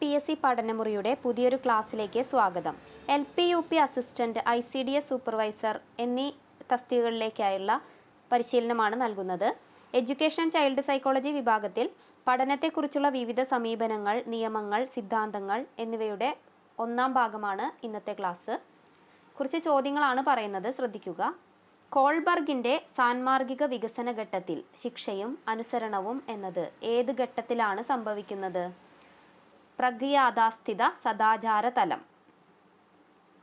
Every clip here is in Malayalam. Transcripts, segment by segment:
പി എസ് സി പഠനമുറിയുടെ പുതിയൊരു ക്ലാസ്സിലേക്ക് സ്വാഗതം. L P U P assistant I C D S supervisor എന്നീ തസ്തികകളിലേക്കായുള്ള പരിശീലനമാണ് നൽകുന്നത്. എഡ്യൂക്കേഷൻ ചൈൽഡ് സൈക്കോളജി വിഭാഗത്തിൽ പഠനത്തെക്കുറിച്ചുള്ള വിവിധ സമീപനങ്ങൾ നിയമങ്ങൾ സിദ്ധാന്തങ്ങൾ എന്നിവയുടെ ഒന്നാം ഭാഗമാണ് ഇന്നത്തെ ക്ലാസ്. കുറച്ച് ചോദ്യങ്ങളാണ് പറയുന്നത്. ശ്രദ്ധിക്കുക. കോൾബർഗിന്റെ സാൻമാർഗിക വികസന ഘട്ടത്തിൽ ശിക്ഷയും അനുസരണവും എന്നത് ഏത് ഘട്ടത്തിലാണ് സംഭവിക്കുന്നത്? പ്രഗ്യാഥാസ്ഥിത സദാചാര തലം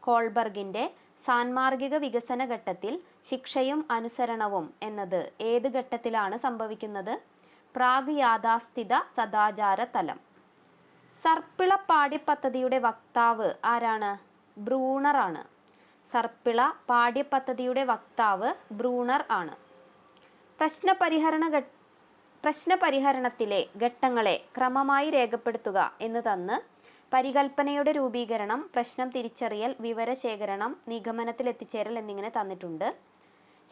കോൾബർഗിന്റെ സാൻമാർഗിക വികസന ഘട്ടത്തിൽ ശിക്ഷയും അനുസരണവും എന്നത് ഏത് ഘട്ടത്തിലാണ് സംഭവിക്കുന്നത്? പ്രാഗ് യാഥാസ്ഥിത സദാചാര തലം സർപ്പിള പാഠ്യപദ്ധതിയുടെ വക്താവ് ആരാണ്? ബ്രൂണറാണ് സർപ്പിള പാഠ്യപദ്ധതിയുടെ വക്താവ് ബ്രൂണർ ആണ്. പ്രശ്നപരിഹരണ ഘട്ട പ്രശ്നപരിഹരണത്തിലെ ഘട്ടങ്ങളെ ക്രമമായി രേഖപ്പെടുത്തുക എന്ന് തന്ന് പരികൽപ്പനയുടെ രൂപീകരണം പ്രശ്നം തിരിച്ചറിയൽ വിവരശേഖരണം നിഗമനത്തിലെത്തിച്ചേരൽ എന്നിങ്ങനെ തന്നിട്ടുണ്ട്.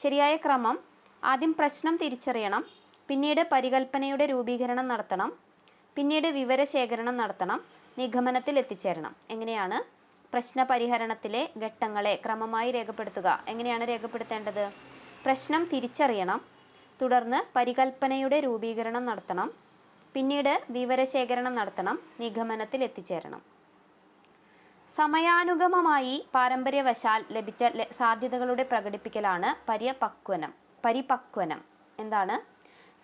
ശരിയായ ക്രമം ആദ്യം പ്രശ്നം തിരിച്ചറിയണം പിന്നീട് പരികൽപ്പനയുടെ രൂപീകരണം നടത്തണം പിന്നീട് വിവരശേഖരണം നടത്തണം നിഗമനത്തിൽ എത്തിച്ചേരണം. എങ്ങനെയാണ് പ്രശ്ന പരിഹരണത്തിലെ ഘട്ടങ്ങളെ ക്രമമായി രേഖപ്പെടുത്തുക? എങ്ങനെയാണ് രേഖപ്പെടുത്തേണ്ടത്? പ്രശ്നം തിരിച്ചറിയണം തുടർന്ന് പരികൽപ്പനയുടെ രൂപീകരണം നടത്തണം. പിന്നീട് വിവരശേഖരണം നടത്തണം. നിഗമനത്തിൽ എത്തിച്ചേരണം. സമയാനുഗമമായി പാരമ്പര്യവശാൽ ലഭിച്ച സാധ്യതകളുടെ പ്രകടിപ്പിക്കലാണ് പരിപക്വനം പരിപക്വനം എന്താണ്?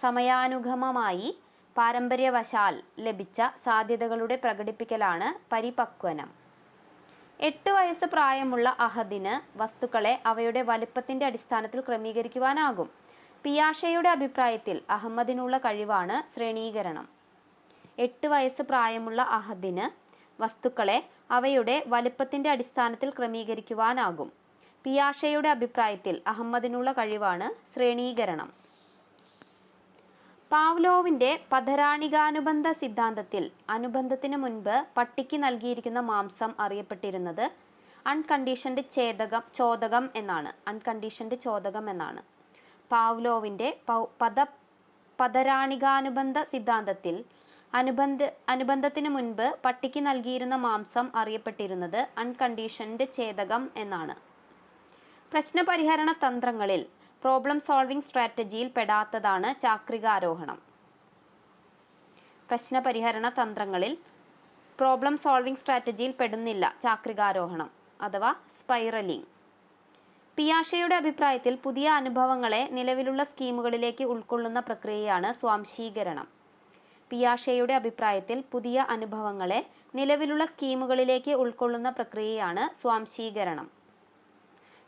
സമയാനുഗമമായി പാരമ്പര്യവശാൽ ലഭിച്ച സാധ്യതകളുടെ പ്രകടിപ്പിക്കലാണ് പരിപക്വനം. എട്ട് വയസ്സ് പ്രായമുള്ള അഹദിന് വസ്തുക്കളെ അവയുടെ വലിപ്പത്തിന്റെ അടിസ്ഥാനത്തിൽ ക്രമീകരിക്കുവാനാകും. പിയാഷയുടെ അഭിപ്രായത്തിൽ അഹമ്മദിനുള്ള കഴിവാണ് ശ്രേണീകരണം. എട്ട് വയസ്സ് പ്രായമുള്ള അഹദിന് വസ്തുക്കളെ അവയുടെ വലുപ്പത്തിന്റെ അടിസ്ഥാനത്തിൽ ക്രമീകരിക്കുവാനാകും. പിയാഷയുടെ അഭിപ്രായത്തിൽ അഹമ്മദിനുള്ള കഴിവാണ് ശ്രേണീകരണം. പാവ്ലോവിന്റെ പഥരാണികാനുബന്ധ സിദ്ധാന്തത്തിൽ അനുബന്ധത്തിന് മുൻപ് പട്ടിക്ക് നൽകിയിരിക്കുന്ന മാംസം അറിയപ്പെട്ടിരുന്നത് അൺകണ്ടീഷൻഡ് ഛേദകം ചോദകം എന്നാണ്. അൺകണ്ടീഷൻഡ് ചോദകം എന്നാണ്. പാവ്ലോവിന്റെ പൗ- പദ പദരാണികാനുബന്ധ സിദ്ധാന്തത്തിൽ അനുബന്ധ അനുബന്ധത്തിന് മുൻപ് പട്ടിക്ക് നൽകിയിരുന്ന മാംസം അറിയപ്പെട്ടിരുന്നത് അൺകണ്ടീഷൻഡ് ഛേദകം എന്നാണ്. പ്രശ്നപരിഹരണ തന്ത്രങ്ങളിൽ പ്രോബ്ലം സോൾവിംഗ് സ്ട്രാറ്റജിയിൽ പെടാത്തതാണ് ചാക്രികാരോഹണം. പ്രശ്നപരിഹരണ തന്ത്രങ്ങളിൽ പ്രോബ്ലം സോൾവിംഗ് സ്ട്രാറ്റജിയിൽ പെടുന്നില്ല ചാക്രികാരോഹണം അഥവാ സ്പൈറലിംഗ്. പിയാഷയുടെ അഭിപ്രായത്തിൽ പുതിയ അനുഭവങ്ങളെ നിലവിലുള്ള സ്കീമുകളിലേക്ക് ഉൾക്കൊള്ളുന്ന പ്രക്രിയയാണ് സ്വാംശീകരണം. പിയാഷയുടെ അഭിപ്രായത്തിൽ പുതിയ അനുഭവങ്ങളെ നിലവിലുള്ള സ്കീമുകളിലേക്ക് ഉൾക്കൊള്ളുന്ന പ്രക്രിയയാണ് സ്വാംശീകരണം.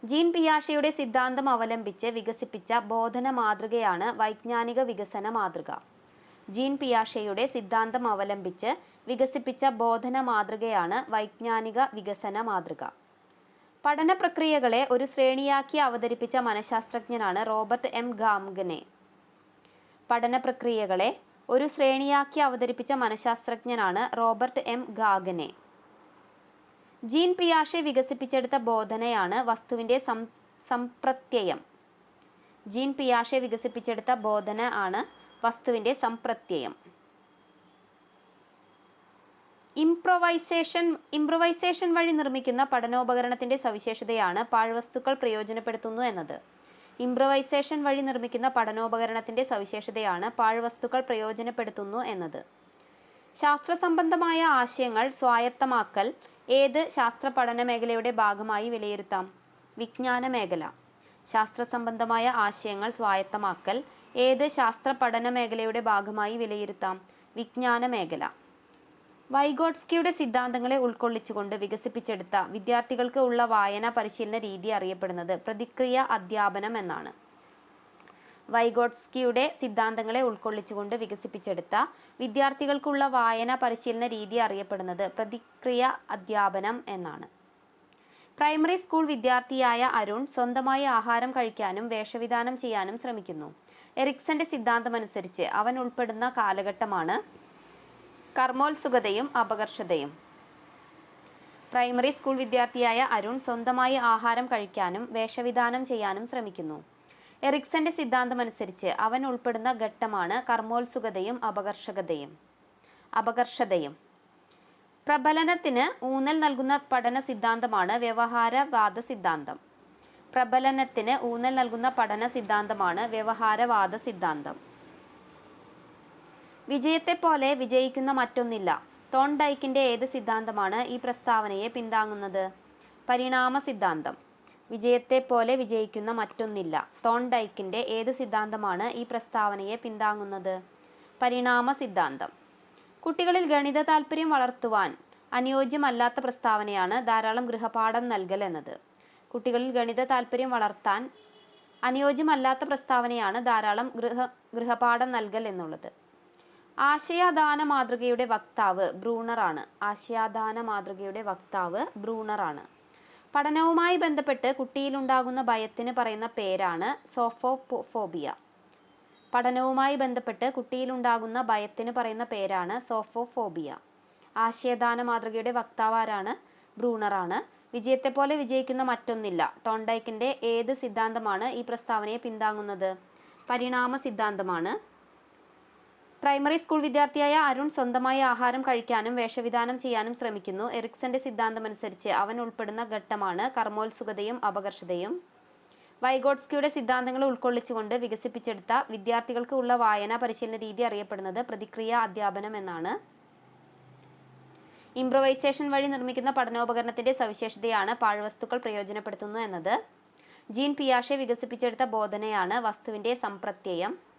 ജീൻ പിയാഷയുടെ സിദ്ധാന്തം അവലംബിച്ച് വികസിപ്പിച്ച ബോധന മാതൃകയാണ് വൈജ്ഞാനിക വികസന മാതൃക. ജീൻ പിയാഷയുടെ സിദ്ധാന്തം അവലംബിച്ച് വികസിപ്പിച്ച ബോധന മാതൃകയാണ് വൈജ്ഞാനിക വികസന മാതൃക. പഠന പ്രക്രിയകളെ ഒരു ശ്രേണിയാക്കി അവതരിപ്പിച്ച മനഃശാസ്ത്രജ്ഞനാണ് റോബർട്ട് എം. ഗാംഗനെ. പഠന പ്രക്രിയകളെ ഒരു ശ്രേണിയാക്കി അവതരിപ്പിച്ച മനഃശാസ്ത്രജ്ഞനാണ് റോബർട്ട് എം. ഗാഗനെ. ജീൻ പിയാഷെ വികസിപ്പിച്ചെടുത്ത ബോധനയാണ് വസ്തുവിന്റെ സം സംപ്രത്യയം. ജീൻ പിയാഷെ വികസിപ്പിച്ചെടുത്ത ബോധന ആണ് വസ്തുവിന്റെ സംപ്രത്യയം. ഇംപ്രൊവൈസേഷൻ ഇംപ്രൊവൈസേഷൻ വഴി നിർമ്മിക്കുന്ന പഠനോപകരണത്തിന്റെ സവിശേഷതയാണ് പാഴ്വസ്തുക്കൾ പ്രയോജനപ്പെടുത്തുന്നു എന്നത്. ഇംപ്രൊവൈസേഷൻ വഴി നിർമ്മിക്കുന്ന പഠനോപകരണത്തിന്റെ സവിശേഷതയാണ് പാഴ്വസ്തുക്കൾ പ്രയോജനപ്പെടുത്തുന്നു എന്നത്. ശാസ്ത്രസംബന്ധമായ ആശയങ്ങൾ സ്വായത്തമാക്കൽ ഏത് ശാസ്ത്ര പഠന മേഖലയുടെ ഭാഗമായി വിലയിരുത്താം? വിജ്ഞാന മേഖല ശാസ്ത്രസംബന്ധമായ ആശയങ്ങൾ സ്വായത്തമാക്കൽ ഏത് ശാസ്ത്ര പഠന മേഖലയുടെ ഭാഗമായി വിലയിരുത്താം? വിജ്ഞാന മേഖല വൈഗോട്സ്കിയുടെ സിദ്ധാന്തങ്ങളെ ഉൾക്കൊള്ളിച്ചുകൊണ്ട് വികസിപ്പിച്ചെടുത്ത വിദ്യാർത്ഥികൾക്ക് ഉള്ള വായന പരിശീലന രീതി അറിയപ്പെടുന്നത് പ്രതിക്രിയ അധ്യാപനം എന്നാണ്. വൈഗോഡ്സ്കിയുടെ സിദ്ധാന്തങ്ങളെ ഉൾക്കൊള്ളിച്ചുകൊണ്ട് വികസിപ്പിച്ചെടുത്ത വിദ്യാർത്ഥികൾക്കുള്ള വായന പരിശീലന രീതി അറിയപ്പെടുന്നത് പ്രതിക്രിയ അധ്യാപനം എന്നാണ്. പ്രൈമറി സ്കൂൾ വിദ്യാർത്ഥിയായ അരുൺ സ്വന്തമായി ആഹാരം കഴിക്കാനും വേഷവിധാനം ചെയ്യാനും ശ്രമിക്കുന്നു. എറിക്സന്റെ സിദ്ധാന്തമനുസരിച്ച് അവൻ ഉൾപ്പെടുന്ന കാലഘട്ടമാണ് കർമ്മോത്സുകതയും അപകർഷതയും. പ്രൈമറി സ്കൂൾ വിദ്യാർത്ഥിയായ അരുൺ സ്വന്തമായി ആഹാരം കഴിക്കാനും വേഷവിധാനം ചെയ്യാനും ശ്രമിക്കുന്നു. എറിക്സന്റെ സിദ്ധാന്തമനുസരിച്ച് അവൻ ഉൾപ്പെടുന്ന ഘട്ടമാണ് കർമ്മോത്സുകതയും അപകർഷകതയും. അപകർഷതയും. പ്രബലനത്തിന് ഊന്നൽ നൽകുന്ന പഠന സിദ്ധാന്തമാണ് വ്യവഹാരവാദ സിദ്ധാന്തം. പ്രബലനത്തിന് ഊന്നൽ നൽകുന്ന പഠന സിദ്ധാന്തമാണ് വ്യവഹാരവാദ സിദ്ധാന്തം. വിജയത്തെപ്പോലെ വിജയിക്കുന്ന മറ്റൊന്നില്ല. തോൺഡൈക്കിന്റെ ഏത് സിദ്ധാന്തമാണ് ഈ പ്രസ്താവനയെ പിന്താങ്ങുന്നത്? പരിണാമ സിദ്ധാന്തം. വിജയത്തെപ്പോലെ വിജയിക്കുന്ന മറ്റൊന്നില്ല. തോൺഡൈക്കിന്റെ ഏത് സിദ്ധാന്തമാണ് ഈ പ്രസ്താവനയെ പിന്താങ്ങുന്നത്? പരിണാമ സിദ്ധാന്തം. കുട്ടികളിൽ ഗണിത താല്പര്യം വളർത്തുവാൻ അനുയോജ്യമല്ലാത്ത പ്രസ്താവനയാണ് ധാരാളം ഗൃഹപാഠം നൽകൽ എന്നത്. കുട്ടികളിൽ ഗണിത താല്പര്യം വളർത്താൻ അനുയോജ്യമല്ലാത്ത പ്രസ്താവനയാണ് ധാരാളം ഗൃഹ ഗൃഹപാഠം നൽകൽ എന്നുള്ളത്. ആശയാദാന മാതൃകയുടെ വക്താവ് ബ്രൂണറാണ്. ആശയാദാന മാതൃകയുടെ വക്താവ് ബ്രൂണറാണ്. പഠനവുമായി ബന്ധപ്പെട്ട് കുട്ടിയിലുണ്ടാകുന്ന ഭയത്തിന് പറയുന്ന പേരാണ് സോഫോഫോബിയ. പഠനവുമായി ബന്ധപ്പെട്ട് കുട്ടിയിലുണ്ടാകുന്ന ഭയത്തിന് പറയുന്ന പേരാണ് സോഫോഫോബിയ. ആശയദാന മാതൃകയുടെ വക്താവാരാണ് ബ്രൂണറാണ്. വിജയത്തെപ്പോലെ വിജയിക്കുന്ന മറ്റൊന്നില്ല. ടോണ്ടൈക്കിന്റെ ഏത് സിദ്ധാന്തമാണ് ഈ പ്രസ്താവനയെ പിന്താങ്ങുന്നത്? പരിണാമ സിദ്ധാന്തമാണ്. പ്രൈമറി സ്കൂൾ വിദ്യാർത്ഥിയായ അരുൺ സ്വന്തമായി ആഹാരം കഴിക്കാനും വേഷവിധാനം ചെയ്യാനും ശ്രമിക്കുന്നു. എറിക്സന്റെ സിദ്ധാന്തമനുസരിച്ച് അവൻ ഉൾപ്പെടുന്ന ഘട്ടമാണ് കർമ്മോത്സുകതയും അപകർഷതയും. വൈഗോട്സ്കിയുടെ സിദ്ധാന്തങ്ങൾ ഉൾക്കൊള്ളിച്ചുകൊണ്ട് വികസിപ്പിച്ചെടുത്ത വിദ്യാർത്ഥികൾക്ക് ഉള്ള വായനാ പരിശീലന രീതി അറിയപ്പെടുന്നത് പ്രതിക്രിയ അധ്യാപനം എന്നാണ്. ഇംപ്രവൈസേഷൻ വഴി നിർമ്മിക്കുന്ന പഠനോപകരണത്തിന്റെ സവിശേഷതയാണ് പാഴ്വസ്തുക്കൾ പ്രയോജനപ്പെടുത്തുന്നു എന്നത്. ജീൻ പിയാഷെ വികസിപ്പിച്ചെടുത്ത ബോധനയാണ് വസ്തുവിന്റെ സംപ്രത്യയം.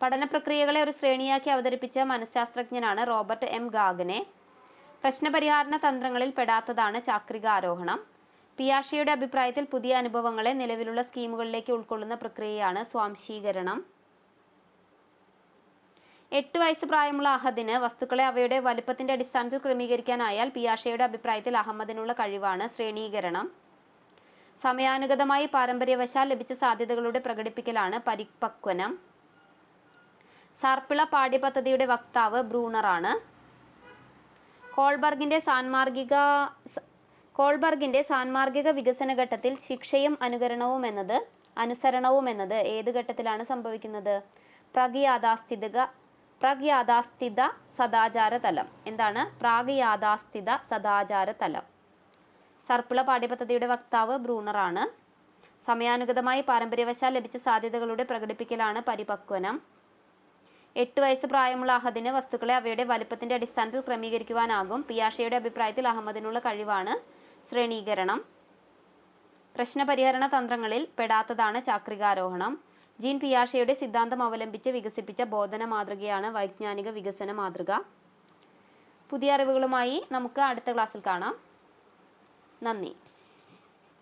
പഠന പ്രക്രിയകളെ ഒരു ശ്രേണിയാക്കി അവതരിപ്പിച്ച മനഃശാസ്ത്രജ്ഞനാണ് റോബർട്ട് എം ഗാഗനെ. പ്രശ്നപരിഹാരണ തന്ത്രങ്ങളിൽ പെടാത്തതാണ് ചാക്രിക ആരോഹണം. പിയാഷിയുടെ അഭിപ്രായത്തിൽ പുതിയ അനുഭവങ്ങളെ നിലവിലുള്ള സ്കീമുകളിലേക്ക് ഉൾക്കൊള്ളുന്ന പ്രക്രിയയാണ് സ്വാംശീകരണം. എട്ട് വയസ്സ് പ്രായമുള്ള അഹദിന് വസ്തുക്കളെ അവയുടെ വലുപ്പത്തിന്റെ അടിസ്ഥാനത്തിൽ ക്രമീകരിക്കാനായാൽ പിയാഷയുടെ അഭിപ്രായത്തിൽ അഹമ്മദിനുള്ള കഴിവാണ് ശ്രേണീകരണം. സമയാനുഗതമായി പാരമ്പര്യവശാൽ ലഭിച്ച സാധ്യതകളുടെ പ്രകടിപ്പിക്കലാണ് പരിപക്വനം. സാർപ്പിള പാഠ്യപദ്ധതിയുടെ വക്താവ് ബ്രൂണറാണ്. കോൾബർഗിന്റെ സാൻമാർഗിക കോൾബർഗിന്റെ സാൻമാർഗിക വികസന ഘട്ടത്തിൽ ശിക്ഷയും അനുകരണവും എന്നത് അനുസരണവും എന്നത് ഏത് ഘട്ടത്തിലാണ് സംഭവിക്കുന്നത്? പ്രഗ്യാഥാസ്ഥിതിക പ്രഗ്യാഥാസ്ഥിത സദാചാര തലം. എന്താണ്? പ്രാഗ്യാഥാസ്ഥിത സദാചാര തലം. സർപ്പിള പാഠ്യപദ്ധതിയുടെ വക്താവ് ബ്രൂണറാണ്. സമയാനുഗതമായി പാരമ്പര്യവശാൽ ലഭിച്ച സാധ്യതകളുടെ പ്രകടിപ്പിക്കലാണ് പരിപക്വനം. എട്ട് വയസ്സ് പ്രായമുള്ള അഹദിന് വസ്തുക്കളെ അവയുടെ വലുപ്പത്തിന്റെ അടിസ്ഥാനത്തിൽ ക്രമീകരിക്കുവാനാകും. പിയാഷയുടെ അഭിപ്രായത്തിൽ അഹമ്മദിനുള്ള കഴിവാണ് ശ്രേണീകരണം. പ്രശ്നപരിഹരണ തന്ത്രങ്ങളിൽ പെടാത്തതാണ് ചാക്രികാരോഹണം. ജീൻ പിയാഷയുടെ സിദ്ധാന്തം അവലംബിച്ച് വികസിപ്പിച്ച ബോധന മാതൃകയാണ് വൈജ്ഞാനിക വികസന മാതൃക. പുതിയ അറിവുകളുമായി നമുക്ക് അടുത്ത ക്ലാസ്സിൽ കാണാം. നന്ദി.